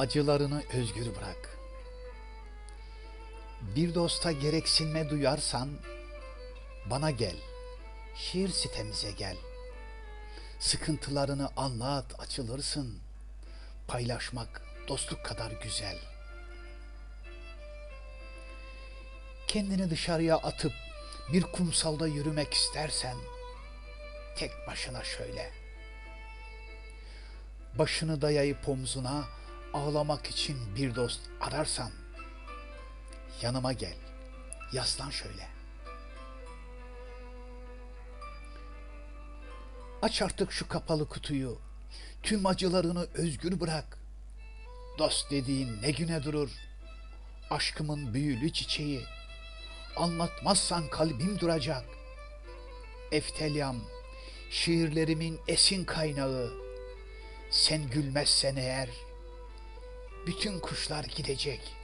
acılarını özgür bırak. Bir dosta gereksinme duyarsan bana gel, şiir sitemize gel. Sıkıntılarını anlat, açılırsın. Paylaşmak dostluk kadar güzel. Kendini dışarıya atıp bir kumsalda yürümek istersen tek başına şöyle. Başını dayayıp omzuna ağlamak için bir dost ararsan yanıma gel. Yaslan şöyle. Aç artık şu kapalı kutuyu. Tüm acılarını özgür bırak. Dost dediğin ne güne durur? Aşkımın büyülü çiçeği. Anlatmazsan kalbim duracak. Eftelyam, şiirlerimin esin kaynağı. Sen gülmezsen eğer, bütün kuşlar gidecek.''